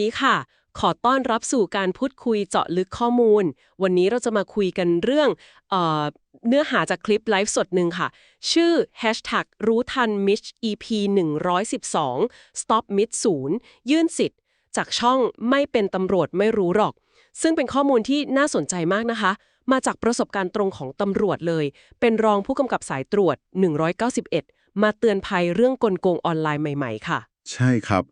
ดีค่ะ ขอต้อนรับสู่การพูดคุยเจาะลึกข้อมูล วันนี้เราจะมาคุยกันเรื่องเออเนื้อหาจากคลิปไลฟ์สดหนึ่งค่ะ ชื่อ hashtag รู้ทันมิช EP 112 stop มิช0ยื่นสิทธิ์ จากช่องไม่เป็นตำรวจไม่รู้หรอก ซึ่งเป็นข้อมูลที่น่าสนใจมากนะคะ มาจากประสบการณ์ตรงของตำรวจเลย เป็นรองผู้กำกับสายตรวจ 191 มาเตือนภัยเรื่องกลโกงออนไลน์ใหม่ ๆ ค่ะ ใช่ครับ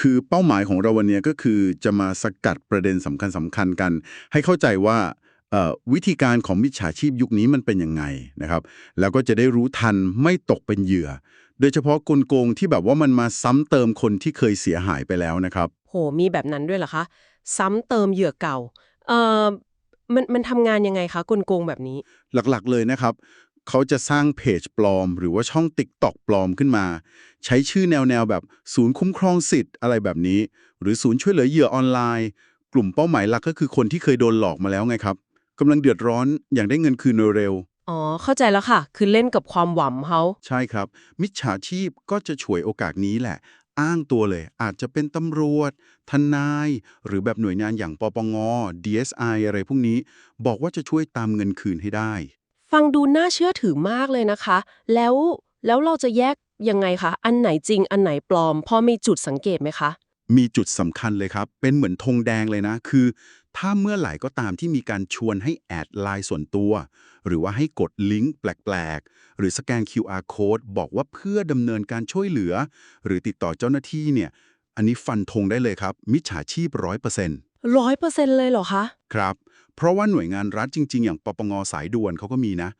คือเป้าหมายของเราวันนี้ก็คือจะมาสกัดประเด็นสำคัญสำคัญกัน ให้เข้าใจว่าเอ่อวิธีการของมิจฉาชีพยุคนี้มันเป็นยังไงนะครับ แล้วก็จะได้รู้ทันไม่ตกเป็นเหยื่อ โดยเฉพาะกลโกงที่แบบว่ามันมาซ้ำเติมคนที่เคยเสียหายไปแล้วนะครับ โห มีแบบนั้นด้วยเหรอคะ ซ้ำเติมเหยื่อเก่า เอ่อมันมันทำงานยังไงคะกลโกงแบบนี้ หลักๆเลยนะครับ เขาจะสร้างเพจปลอม หรือว่าช่องติ๊กตอกปลอมขึ้นมา ใช้ชื่อแนวๆแบบศูนย์คุ้มครองสิทธิ์อะไรแบบนี้ หรือศูนย์ช่วยเหลือเหยื่อออนไลน์ กลุ่มเป้าหมายหลักก็คือคนที่เคยโดนหลอกมาแล้วไงครับกำลังเดือดร้อนอยากได้เงินคืนโดยเร็วอ๋อ เข้าใจแล้วค่ะ คือเล่นกับความหวังเขาใช่ครับ มิจฉาชีพก็จะฉวยโอกาสนี้แหละ อ้างตัวเลย อาจจะเป็นตำรวจ ทนาย หรือแบบหน่วยงานอย่างปปง DSI อะไรพวกนี้ บอกว่าจะช่วยตามเงินคืนให้ได้ ฟังดูน่าเชื่อถือมากเลยนะคะ แล้วแล้วเราจะแยกยังไงคะ อันไหนจริงอันไหนปลอม พอมีจุดสังเกตไหมคะ มีจุดสำคัญเลยครับ เป็นเหมือนธงแดงเลยนะ คือ ถ้าเมื่อไหร่ก็ตามที่มีการชวนให้แอดไลน์ส่วนตัว หรือว่าให้กดลิงก์แปลก ๆ หรือสแกน QR code บอกว่าเพื่อดำเนินการช่วยเหลือ หรือติดต่อเจ้าหน้าที่เนี่ย อันนี้ฟันธงได้เลยครับ มิจฉาชีพร้อยเปอร์เซ็นต์ร้อยเปอร์เซ็นต์เลยเหรอคะ ครับ เพราะว่าหน่วยงานรัฐจริง ๆ อย่างปปงสายด่วนเขาก็มีนะ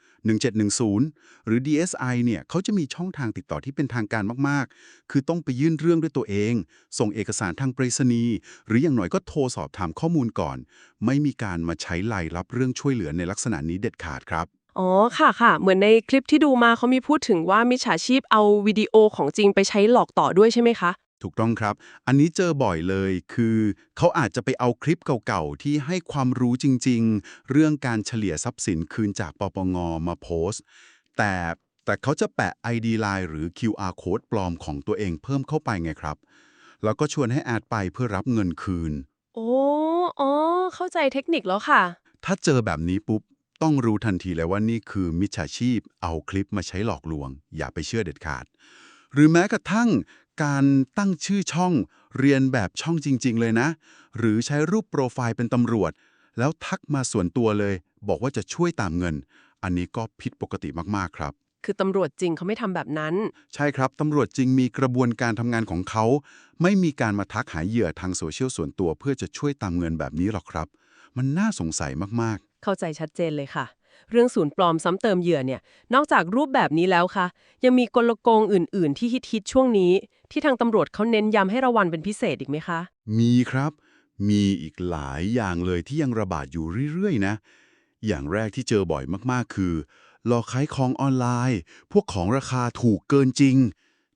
1710 หรือ DSI เนี่ยเขาจะมีช่องทางติดต่อที่เป็นทางการมากๆ คือต้องไปยื่นเรื่องด้วยตัวเอง ส่งเอกสารทางไปรษณีย์หรืออย่างหน้อยก็โทรสอบถามข้อมูลก่อน ไม่มีการมาใช้ไลน์รับเรื่องช่วยเหลือในลักษณะนี้เด็ดขาดครับอ๋อค่ะค่ะ เหมือนในคลิปที่ดูมาเขามีพูดถึงว่ามิจฉาชีพเอาวิดีโอของจริงไปใช้หลอกต่อด้วยใช่ไหมคะ ถูกต้องครับ อันนี้เจอบ่อยเลย คือเขาอาจจะไปเอาคลิปเก่าๆ ที่ให้ความรู้จริงๆ เรื่องการเฉลี่ยทรัพย์สินคืนจากปปงมาโพสต์ แต่แต่เขาจะแปะ ID Line หรือ QR Code ปลอมของตัวเองเพิ่มเข้าไปไงครับ แล้วก็ชวนให้แอดไปเพื่อรับเงินคืน โอ้อ๋อ เข้าใจเทคนิคแล้วค่ะ ถ้าเจอแบบนี้ปุ๊บ ต้องรู้ทันทีเลยว่านี่คือมิจฉาชีพ เอาคลิปมาใช้หลอกลวง อย่าไปเชื่อเด็ดขาด หรือแม้กระทั่ง การตั้งชื่อช่องเรียนแบบช่องจริง ๆ เลยนะ หรือใช้รูปโปรไฟล์เป็นตำรวจ แล้วทักมาส่วนตัวเลย บอกว่าจะช่วยตามเงิน อันนี้ก็ผิดปกติมากๆครับ คือตำรวจจริงเขาไม่ทำแบบนั้น ใช่ครับ ตำรวจจริงมีกระบวนการทำงานของเขา ไม่มีการมาทักหาเหยื่อทางโซเชียลส่วนตัวเพื่อจะช่วยตามเงินแบบนี้หรอกครับ มันน่าสงสัยมากเข้าใจชัดเจนเลยค่ะ เรื่องศูนย์ปลอมซ้ำเติมเหยื่อเนี่ย นอกจากรูปแบบนี้แล้วค่ะ ยังมีกลโกงอื่น ๆ ที่ฮิตๆช่วงนี้ ที่ทางตำรวจเขาเน้นย้ำให้ระวังเป็นพิเศษอีกไหมคะ มีครับ มีอีกหลายอย่างเลยที่ยังระบาดอยู่เรื่อยๆนะ อย่างแรกที่เจอบ่อยมากๆ คือหลอกขายของออนไลน์ พวกของราคาถูกเกินจริง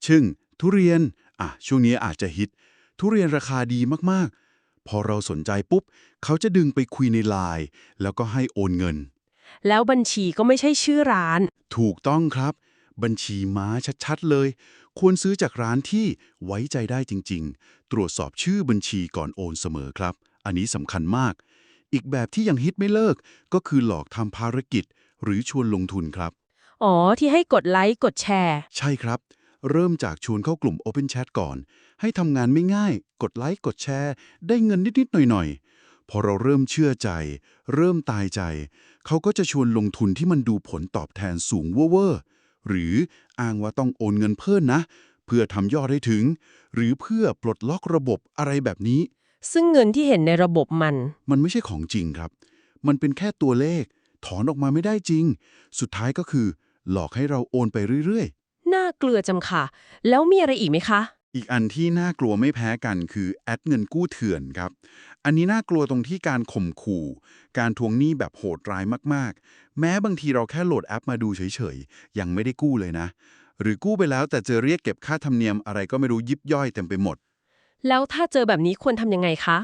ซึ่งทุเรียนอะช่วงนี้อาจจะฮิต ทุเรียนราคาดีมากๆ พอเราสนใจปุ๊บ เขาจะดึงไปคุยในไลน์แล้วก็ให้โอนเงิน แล้วบัญชีก็ไม่ใช่ชื่อร้าน ถูกต้องครับ บัญชีม้าชัดๆเลย ควรซื้อจากร้านที่ไว้ใจได้จริงๆ ตรวจสอบชื่อบัญชีก่อนโอนเสมอครับ อันนี้สำคัญมาก อีกแบบที่ยังฮิตไม่เลิก ก็คือหลอกทำภารกิจ หรือชวนลงทุนครับ อ๋อ ที่ให้กดไลค์กดแชร์ ใช่ครับ เริ่มจากชวนเข้ากลุ่ม Open Chat ก่อน ให้ทำงานไม่ง่าย กดไลค์กดแชร์ ได้เงินนิดๆหน่อยๆพอเราเริ่มเชื่อใจ เริ่มตายใจ เขาก็จะชวนลงทุนที่มันดูผลตอบแทนสูงเวอร์ๆหรืออ้างว่าต้องโอนเงินเพิ่มนะ เพื่อทำยอดให้ถึง หรือเพื่อปลดล็อกระบบอะไรแบบนี้ ซึ่งเงินที่เห็นในระบบมัน มันไม่ใช่ของจริงครับ มันเป็นแค่ตัวเลข ถอนออกมาไม่ได้จริง สุดท้ายก็คือ หลอกให้เราโอนไปเรื่อยๆ น่าเกลือจังค่ะ แล้วมีอะไรอีกไหมคะ อีกอันที่น่ากลัวไม่แพ้กันคือแอดเงินกู้เถื่อนครับ อันนี้น่ากลัวตรงที่การข่มขู่ การทวงหนี้แบบโหดร้ายมากๆ แม้บางทีเราแค่โหลดแอปมาดูเฉยๆ ยังไม่ได้กู้เลยนะ หรือกู้ไปแล้วแต่เจอเรียกเก็บค่าธรรมเนียมอะไรก็ไม่รู้ยิบย่อยเต็มไปหมด แล้วถ้าเจอแบบนี้ควรทำยังไงคะ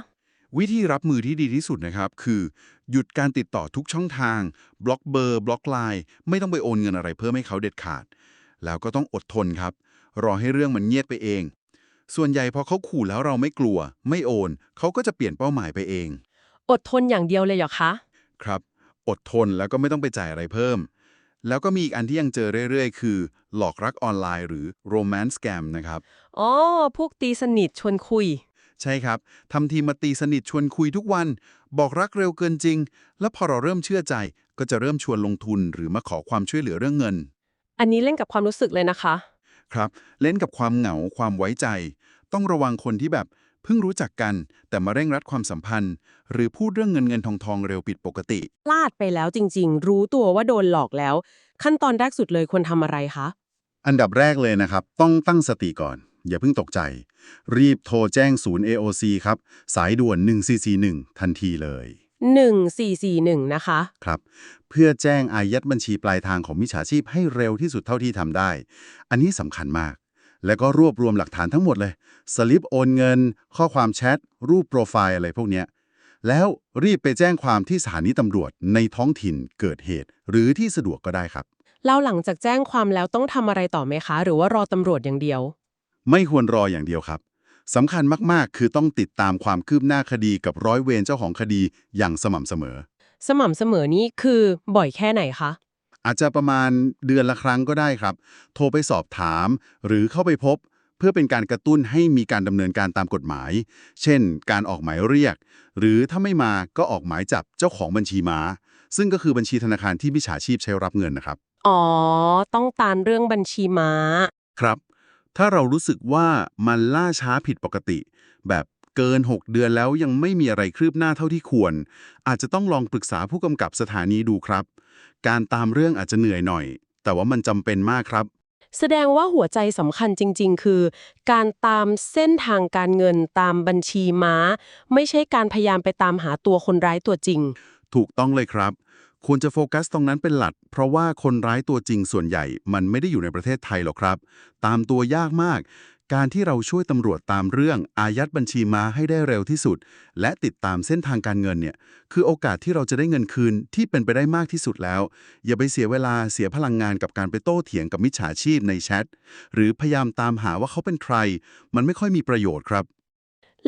วิธีรับมือที่ดีที่สุดนะครับ คือ หยุดการติดต่อทุกช่องทาง บล็อกเบอร์ บล็อกไลน์ ไม่ต้องไปโอนเงินอะไรเพิ่มให้เขาเด็ดขาด แล้วก็ต้องอดทนครับ รอให้เรื่องมันเงียบไปเอง ส่วนใหญ่พอเขาขู่แล้วเราไม่กลัว ไม่โอน เขาก็จะเปลี่ยนเป้าหมายไปเอง อดทนอย่างเดียวเลยเหรอคะ ครับ อดทนแล้วก็ไม่ต้องไปจ่ายอะไรเพิ่ม แล้วก็มีอีกอันที่ยังเจอเรื่อยๆ คือ หลอกรักออนไลน์หรือ romance scam นะครับ อ๋อ พวกตีสนิทชวนคุย ใช่ครับทำทีมาตีสนิทชวนคุยทุกวัน บอกรักเร็วเกินจริง แล้วพอเราเริ่มเชื่อใจ ก็จะเริ่มชวนลงทุนหรือมาขอความช่วยเหลือเรื่องเงิน อันนี้เล่นกับความรู้สึกเลยนะคะ ครับ เล่นกับความเหงาความไว้ใจ ต้องระวังคนที่แบบเพิ่งรู้จักกัน แต่มาเร่งรัดความสัมพันธ์ หรือพูดเรื่องเงินเงินทองทองเร็วผิดปกติ พลาดไปแล้วจริง ๆ รู้ตัวว่าโดนหลอกแล้ว ขั้นตอนแรกสุดเลยควรทำอะไรคะ อันดับแรกเลยนะครับ ต้องตั้งสติก่อน อย่าเพิ่งตกใจ รีบโทรแจ้งศูนย์ AOC ครับ สายด่วน 1441 ทันทีเลย 1441 นะคะ ครับ เพื่อแจ้งอายัดบัญชีปลายทางของมิจฉาชีพให้เร็วที่สุดเท่าที่ทำได้ อันนี้สำคัญมาก แล้วก็รวบรวมหลักฐานทั้งหมดเลย สลิปโอนเงิน ข้อความแชท รูปโปรไฟล์อะไรพวกเนี้ย แล้วรีบไปแจ้งความที่สถานีตำรวจในท้องถิ่นเกิดเหตุ หรือที่สะดวกก็ได้ครับ แล้วหลังจากแจ้งความแล้วต้องทำอะไรต่อไหมคะ หรือว่ารอตำรวจอย่างเดียว ไม่ควรรออย่างเดียวครับ สำคัญมากๆ คือต้องติดตามความคืบหน้าคดีกับร้อยเวรเจ้าของคดีอย่างสม่ำเสมอ สม่ำเสมอนี้คือบ่อยแค่ไหนคะ อาจจะประมาณเดือนละครั้งก็ได้ครับ โทรไปสอบถาม หรือเข้าไปพบ เพื่อเป็นการกระตุ้นให้มีการดำเนินการตามกฎหมาย เช่น การออกหมายเรียก หรือถ้าไม่มาก็ออกหมายจับเจ้าของบัญชีม้า ซึ่งก็คือบัญชีธนาคารที่มิจฉาชีพใช้รับเงินนะครับ อ๋อ ต้องตามเรื่องบัญชีม้า ครับ ถ้าเรารู้สึกว่ามันล่าช้าผิดปกติ แบบเกิน 6 เดือนแล้วยังไม่มีอะไรคืบหน้าเท่าที่ควร อาจจะต้องลองปรึกษาผู้กำกับสถานีดูครับ การตามเรื่องอาจจะเหนื่อยหน่อย แต่ว่ามันจำเป็นมากครับ แสดงว่าหัวใจสำคัญจริง ๆ คือ การตามเส้นทางการเงินตามบัญชีม้า ไม่ใช่การพยายามไปตามหาตัวคนร้ายตัวจริง ถูกต้องเลยครับ ควรจะโฟกัสตรงนั้นเป็นหลัก เพราะว่าคนร้ายตัวจริงส่วนใหญ่ มันไม่ได้อยู่ในประเทศไทยหรอกครับ ตามตัวยากมาก การที่เราช่วยตำรวจตามเรื่องอายัดบัญชีม้าให้ได้เร็วที่สุด และติดตามเส้นทางการเงินเนี่ยคือโอกาสที่เราจะได้เงินคืนที่เป็นไปได้มากที่สุดแล้ว อย่าไปเสียเวลาเสียพลังงานกับการไปโต้เถียงกับมิจฉาชีพในแชทหรือพยายามตามหาว่าเขาเป็นใคร มันไม่ค่อยมีประโยชน์ครับ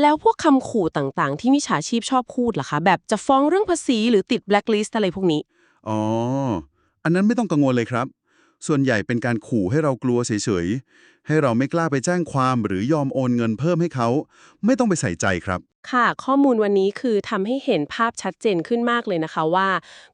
แล้วพวกคำขู่ต่างๆ ที่มิจฉาชีพชอบพูดล่ะคะ แบบจะฟ้องเรื่องภาษีหรือติดแบล็คลิสต์อะไรพวกนี้ อ๋อ อันนั้นไม่ต้องกังวลเลยครับ ส่วนใหญ่เป็นการขู่ให้เรากลัวเฉยๆ ให้เราไม่กล้าไปแจ้งความหรือยอมโอนเงินเพิ่มให้เขา ไม่ต้องไปใส่ใจครับ ค่ะ ข้อมูลวันนี้คือทำให้เห็นภาพชัดเจนขึ้นมากเลยนะคะว่า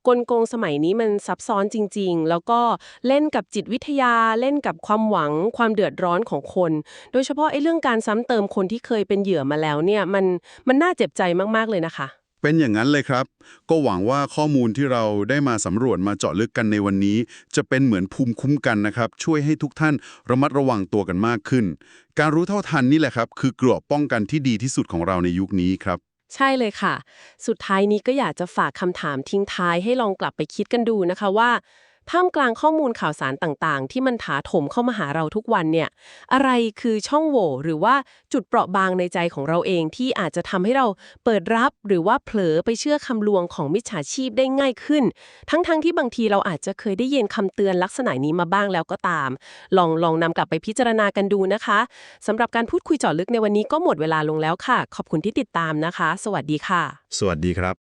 กลโกงสมัยนี้มันซับซ้อนจริง ๆ แล้วก็เล่นกับจิตวิทยาเล่นกับความหวัง ความเดือดร้อนของคน โดยเฉพาะไอ้เรื่องการซ้ำเติมคนที่เคยเป็นเหยื่อมาแล้วเนี่ยมันมันน่าเจ็บใจมากๆเลยนะคะ เป็นอย่างนั้นเลยครับ ก็หวังว่าข้อมูลที่เราได้มาสำรวจมาเจาะลึกกันในวันนี้ จะเป็นเหมือนภูมิคุ้มกันนะครับ ช่วยให้ทุกท่านระมัดระวังตัวกันมากขึ้น การรู้เท่าทันนี่แหละครับ คือเกราะป้องกันที่ดีที่สุดของเราในยุคนี้ครับ ใช่เลยค่ะ สุดท้ายนี้ก็อยากจะฝากคำถามทิ้งท้ายให้ลองกลับไปคิดกันดูนะคะว่า ท่ามกลางข้อมูลข่าวสารต่างๆ ที่มันถาโถมเข้ามาหาเราทุกวันเนี่ย อะไรคือช่องโหว่หรือว่าจุดเปราะบางในใจของเราเองที่อาจจะทำให้เราเปิดรับหรือว่าเผลอไปเชื่อคำลวงของมิจฉาชีพได้ง่ายขึ้น ทั้งๆทที่บางทีเราอาจจะเคยได้ยินคำเตือนลักษณะนี้มาบ้างแล้วก็ตาม ลองลองนำกลับไปพิจารณากันดูนะคะสำหรับการพูดคุยเจาะลึกในวันนี้ก็หมดเวลาลงแล้วค่ะ ขอบคุณที่ติดตามนะคะ สวัสดีค่ะ สวัสดีครับ